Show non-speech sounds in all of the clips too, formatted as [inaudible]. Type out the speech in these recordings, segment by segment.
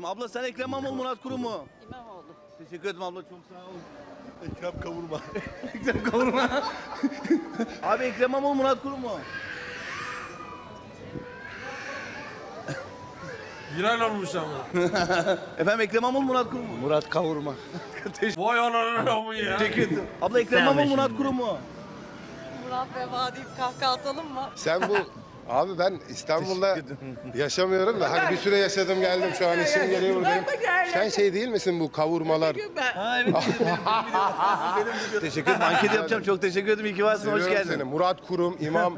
Abla sen Ekrem İmamoğlu Murat Kurum mu? İmamoğlu. Teşekkür ederim abla çok sağ ol. Ekrem kavurma. [laughs] Ekrem kavurma. [laughs] Abi Ekrem İmamoğlu Murat Kurum mu? Viral olmuş ama. [laughs] Efendim Ekrem İmamoğlu Murat Kurum mu? Murat kavurma. Vay ananı mı ya? Teşekkür ederim. Abla Ekrem İmamoğlu Murat Kurum mu? Murat ve Vadi kahkaha atalım mı? Sen bu Abi ben İstanbul'da yaşamıyorum da hani bir süre yaşadım geldim şu an işim gereği buradayım. Sen şey değil misin bu kavurmalar? Ha evet. teşekkür ederim. Anket yapacağım. Çok teşekkür ederim. İyi ki varsın. Hoş Seviyorum geldin. seni. Murat Kurum, İmam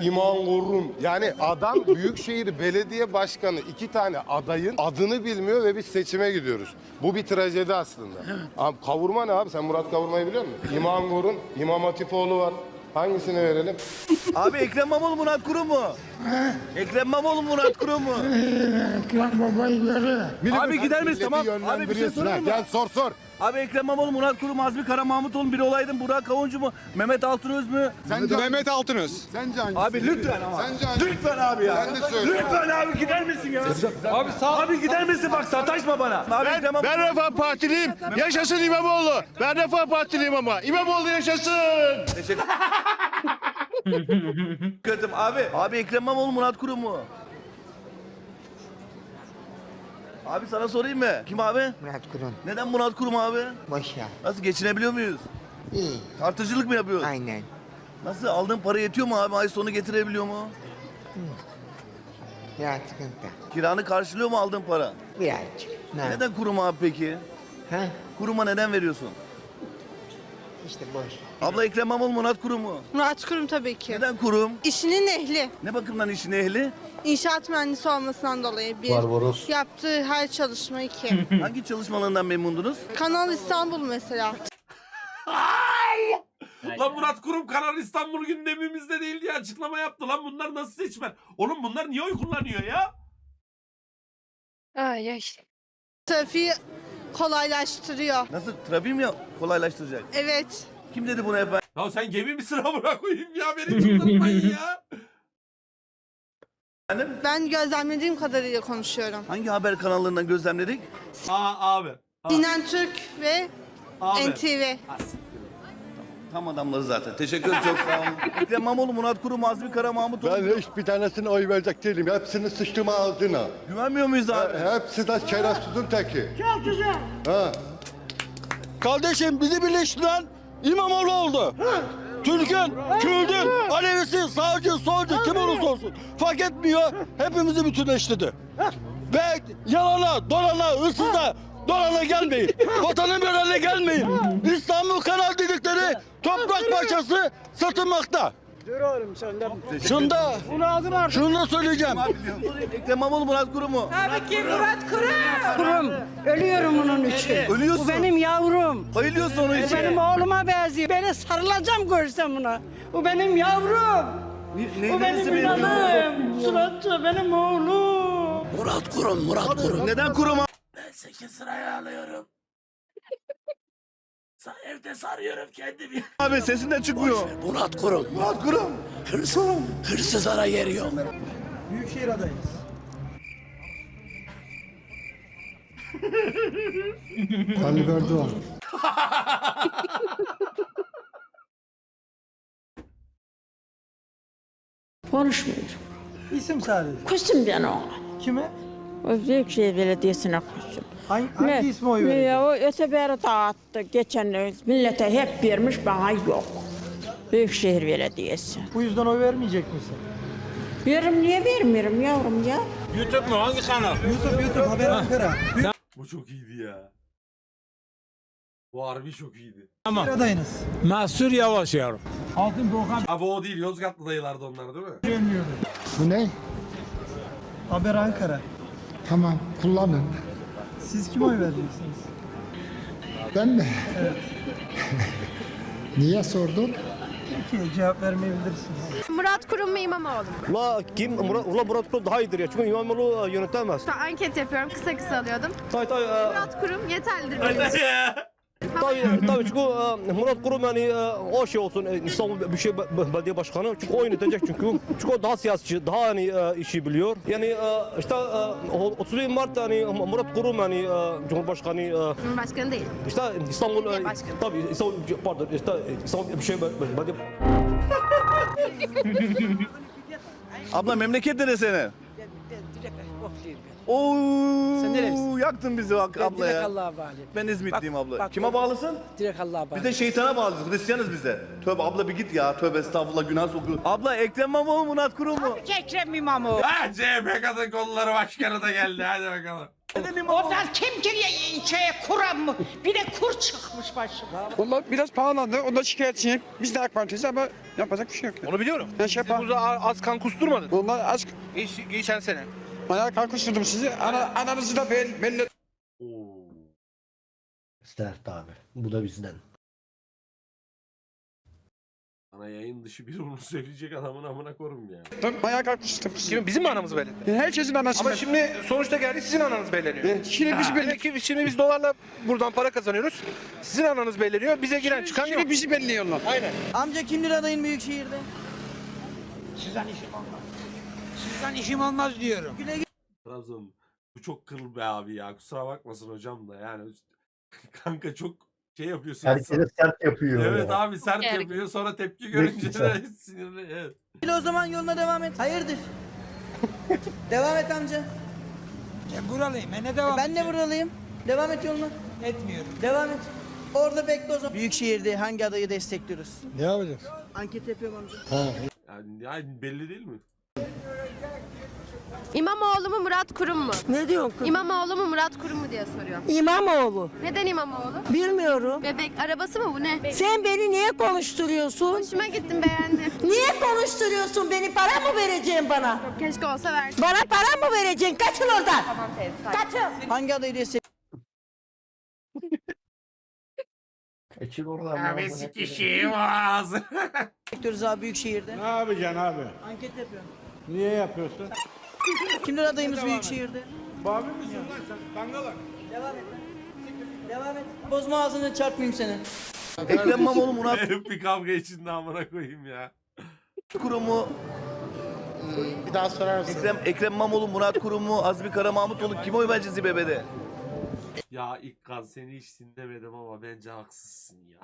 İmam Kurum. Yani adam Büyükşehir Belediye Başkanı iki tane adayın adını bilmiyor ve biz seçime gidiyoruz. Bu bir trajedi aslında. Abi kavurma ne abi? Sen Murat Kavurma'yı biliyor musun? İmam Kurum, İmam Hatipoğlu var. Hangisini verelim? Abi Ekrem İmamoğlu Murat Kurum mu? Ekrem İmamoğlu Murat Kurum mu? Abi gider misin? Milleti Tamam. Abi bir şey sorayım mı? Gel sor sor. Abi Ekrem İmamoğlu, Murat Kurum, Azmi Kara Mahmutoğlu biri olaydın. Burak Kavuncu mu? Mehmet Altınöz mü? Sence Mehmet Altınöz. Sence hangisi? Abi lütfen ama. Sence hangisi? Lütfen abi ya. Sen de söyle. Lütfen abi gider misin ya? Abi sağ Abi gider misin bak sataşma bana. Abi Ekrem İmamoğlu. Ben Refah Partiliyim. Yaşasın İmamoğlu. Ben Refah Partiliyim ama. İmamoğlu yaşasın. Teşekkür [laughs] ederim abi. Abi Ekrem İmamoğlu, Murat Kurum mu? Abi sana sorayım mı? Kim abi? Murat Kurum. Neden Murat Kurum abi? Boş ver. Nasıl geçinebiliyor muyuz? İyi. Tartıcılık mı yapıyoruz? Aynen. Nasıl aldığın para yetiyor mu abi? Ay sonu getirebiliyor mu? Biraz sıkıntı. Kiranı karşılıyor mu aldığın para? Birazcık. Ne? Neden kurum abi peki? Ha? Kuruma neden veriyorsun? İşte boş. Abla Ekrem İmamoğlu Murat Kurum mu? Murat Kurum tabii ki. Neden kurum? İşinin ehli. Ne bakımdan işin ehli? İnşaat mühendisi olmasından dolayı bir. Yaptığı her çalışma iki. [laughs] Hangi çalışmalarından memnundunuz? Kanal İstanbul mesela. Lan Murat Kurum Karar İstanbul gündemimizde değil diye açıklama yaptı. Lan bunlar nasıl seçmen? Oğlum bunlar niye oy kullanıyor ya? Ay ay. Trafiği kolaylaştırıyor. Nasıl? Trafiği mi kolaylaştıracak? Evet. Kim dedi bunu efendim? Ya sen gemi misin amına koyayım ya? Beni çıldırtmayın ya. Ben gözlemlediğim kadarıyla konuşuyorum. Hangi haber kanallarından gözlemledik? Aa abi. Sinan Türk ve abi. NTV. Tam adamları zaten. Teşekkür ederim çok sağ olun. [laughs] Ekrem İmamoğlu, Murat Kurum, Azmi Kara Mahmutoğlu. Ben hiçbir tanesine oy verecek değilim. Hepsini sıçtım ağzına. Güvenmiyor muyuz abi? Hepsi de şerefsizin teki. Kardeşim bizi birleştiren İmamoğlu oldu. Türk'ün, Kürt'ün, Alevisi, sağcı, solcu kim olursa olsun fark etmiyor. Hepimizi bütünleştirdi. Ve yalana, dolana, hırsıza, dolana gelmeyin. Vatanın bölenine gelmeyin. İstanbul Kanal dedikleri toprak parçası satılmakta. Şunda, şunu da söyleyeceğim. Ekrem İmamoğlu, Murat Kurum mu? Tabii ki Murat Kurum. Kurum. Ölüyorum onun için. Ölüyorsun. Bu benim yavrum. Bayılıyorsun onun Bu için. benim oğluma benziyor. Beni sarılacağım görsem buna. Bu benim yavrum. Ne, Bu neresi benim benziyor? canım. Suratçı benim oğlum. Neden kurum abi? Ben 8 sıraya alıyorum. Evde sarıyorum kendimi. [laughs] Abi sesinden çıkmıyor. Murat Kurum. Murat Kurum. Hırsız, hırsızlara yer yok. [laughs] [laughs] Konuşmuyor. İsim sadece. Kusum ben ona. Kime? O Büyükşehir Belediyesi'ne kusum. Hangi, hangi isme oy verecek? Ya, o öteberi dağıttı. Geçen millete hep vermiş bana yok. Büyükşehir Belediyesi. Bu yüzden oy vermeyecek misin? Veririm niye vermiyorum yavrum ya? YouTube mu? Hangi kanal? YouTube, YouTube, Haber Ankara. Bu çok iyiydi ya. Bu harbi çok iyiydi. Bir adayınız. Mahsur Yavaş yavrum. Altın Doğukan Abi o değil Yozgatlı dayılardı onlar değil mi? Bu ne? Haber Ankara. Tamam kullanın. Siz kime oy vereceksiniz? Ben mi? [laughs] Niye sordun? Peki cevap vermeyebilirsiniz. Murat Kurum mu İmamoğlu mu? La kim? Murat, Ula Murat Kurum daha iyidir ya. Çünkü İmamoğlu yönetemez. Anket yapıyorum. Kısa kısa alıyordum. Tay tay. Murat Kurum yeterlidir benim için. Tabii tabii çünkü e, Murat Kurum yani e, o şey olsun e, İstanbul Büyükşehir Be- Belediye Başkanı çünkü o yönetecek çünkü çünkü o daha siyasetçi daha hani e, işi biliyor. Yani e, işte e, o- 31 Mart hani Murat Kurum yani e, Cumhurbaşkanı e, Cumhurbaşkanı değil. işte İstanbul e, tabii İstanbul pardon işte İstanbul Büyükşehir Be- Belediye Abla memleket nere senin? Oo, Sen nerelisin? Yaktın bizi bak abla ya. Allah'a bağlı. Ben İzmitliyim Bak- abla. bak- Kime bağlısın? Direkt Allah'a bağlı. Biz de şeytana bağlıyız. Hristiyanız biz de. Tövbe abla bir git ya. Tövbe estağfurullah günah sokuyor. Abla Ekrem İmamoğlu Murat Kurum mu? Ekrem İmamoğlu. Ha CHP kadın kolları başkanı da geldi hadi bakalım. Oradan kim giriyor şeye kuran mı? Bir de kur çıkmış başıma. Onlar biraz pahalandı. Ondan şikayetçiyim. Biz de AK Parti'yiz ama yapacak bir şey yok. Onu biliyorum. Ben şey yapar. Burada az kan kusturmadın. Onlar aşk. Geç, geçen sene. Bayağı kalkıştırdım sizi. Ana, ananızı da ben, belli Oo. Sert abi. Bu da bizden. Ana yayın dışı biri bunu söyleyecek adamın amına korum ya. ettim. Bayağı kalkıştırdım sizi. Şimdi bizim mi anamız belli? Herkesin anası Ama belli. şimdi sonuçta geldi sizin ananız belirleniyor. Ben- Şimdi biz belli. Şimdi biz dolarla buradan para kazanıyoruz. Sizin ananız belirleniyor. Bize giren çıkan yok. Şimdi bizi belliyorlar. Aynen. Amca kimdir adayın Büyükşehir'de? Sizden işim olmaz. Sizden işim olmaz diyorum. Trabzon bu çok kıl be abi ya kusura bakmasın hocam da yani [laughs] kanka çok şey yapıyorsun. insan. sert yapıyor. Evet abi sert Yani- yapıyor sonra tepki görünce de [laughs] sinirli. Evet. O zaman yoluna devam et. Hayırdır? [laughs] devam et amca. Ben buralıyım. Ben ne devam Ben de buralıyım. Devam et yoluna. etmiyorum. Devam et. Orada bekle o zaman. Büyükşehir'de hangi adayı destekliyoruz? Ne yapacağız? Anket yapıyorum amca. Yani, yani belli değil mi? İmamoğlu mu Murat Kurum mu? Ne diyorsun kız? İmamoğlu mu Murat Kurum mu diye soruyor. İmamoğlu. Neden İmamoğlu? Bilmiyorum. Bebek arabası mı bu ne? Sen beni niye konuşturuyorsun? Hoşuma gittim beğendim. Niye konuşturuyorsun beni? Para mı vereceksin bana? Keşke olsa versin. Bana para mı vereceksin? Kaçın oradan. Tamam teyze. sakin. Kaçın. Hangi adayı [laughs] Kaçır oradan. Abi sikişim ağzı. destekliyoruz abi Büyükşehir'de? Ne yapacaksın abi? Anket yapıyorum. Niye yapıyorsun? Kimdir adayımız Büyükşehir'de? Babi misin lan sen? Dangalak. Devam et. Devam et. Bozma ağzını çarpmayayım seni. Ekrem İmamoğlu Murat [laughs] Hep bir kavga içinde amına koyayım ya. Kurum mu? Bir daha sorar mısın? Ekrem, Ekrem İmamoğlu Murat Kurum mu? Azmi Kara Mahmutoğlu kime oy vereceğiz İBB'de? Ya İkkan seni hiç dinlemedim ama bence haksızsın ya.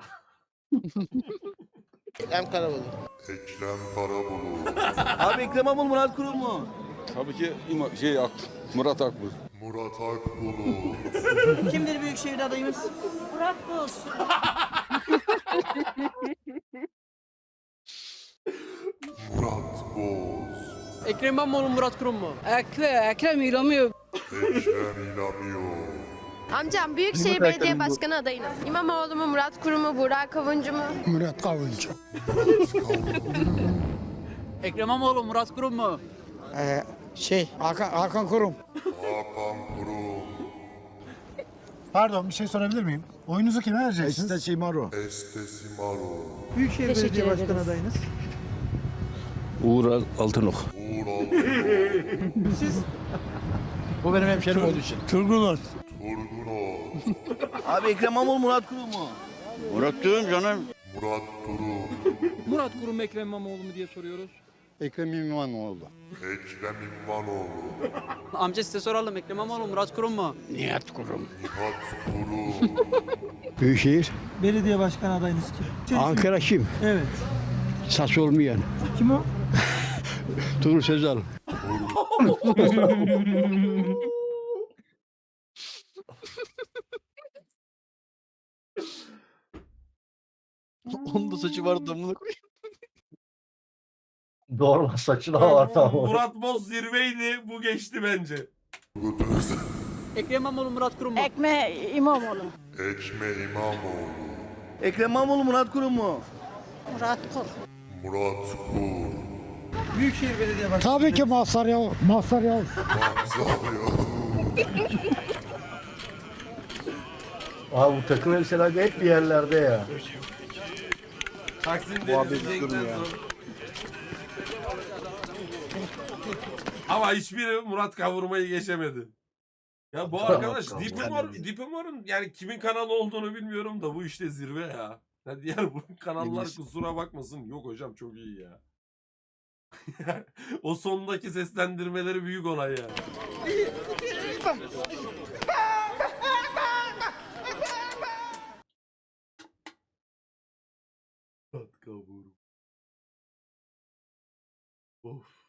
Ekrem Karabalı. Abi Ekrem İmamoğlu Murat Kurum mu? Tabii ki şey Murat Akbulut. Kimdir Büyükşehir'de adayımız? Murat Boz. Ekrem İmamoğlu Murat Kurum mu? Ekrem, Ekrem İlamiyor. Amcam Büyükşehir Belediye Başkanı adayınız. İmamoğlu mu Murat Kurum mu Burak Kavuncu mu? Murat Kavuncu. Ekrem İmamoğlu Murat Kurum mu? Ee, şey Hakan, Hakan Kurum. Pardon bir şey sorabilir miyim? Oyunuzu kime vereceksiniz? Estesimaro. Büyükşehir Belediye Başkanı adayınız. Uğur Altınok. [laughs] Bu benim hemşerim olduğu için. Turgunot. Abi Ekrem İmamoğlu Murat Kurum mu? Murat diyorum canım. Murat Kurum Ekrem İmamoğlu mu diye soruyoruz. Ekrem İmamoğlu. Amca size soralım Ekrem İmamoğlu Murat Kurum mu? Nihat Kurum. Büyükşehir. Belediye Başkanı adayınız kim? Ankara kim? Evet. Sas olmayan. Kim o? [laughs] Tuğrul Sezal. [laughs] Onun da saçı vardı amına koyayım. Doğru saçı da var Murat Boz zirveydi bu geçti bence. Ekrem İmamoğlu Murat Kurum mu? Ekme İmamoğlu. Ekrem İmamoğlu Murat Kurum mu? Murat Kur. Büyükşehir Belediye Başkanı. Tabii ki Mazhar Yavuz. Mazhar Yavuz. Abi bu takım elbiseler hep bir yerlerde ya. Taksim Denizi'nden sonra. Ama hiçbiri Murat kavurmayı geçemedi. Ya bu arkadaş Deep Humor, Deep Humor'un yani kimin kanalı olduğunu bilmiyorum da bu işte zirve ya. Ya diğer bu [laughs] kanallar kusura bakmasın. Yok hocam çok iyi ya. [laughs] o sondaki seslendirmeleri büyük olay ya. Tat kavurum. Of.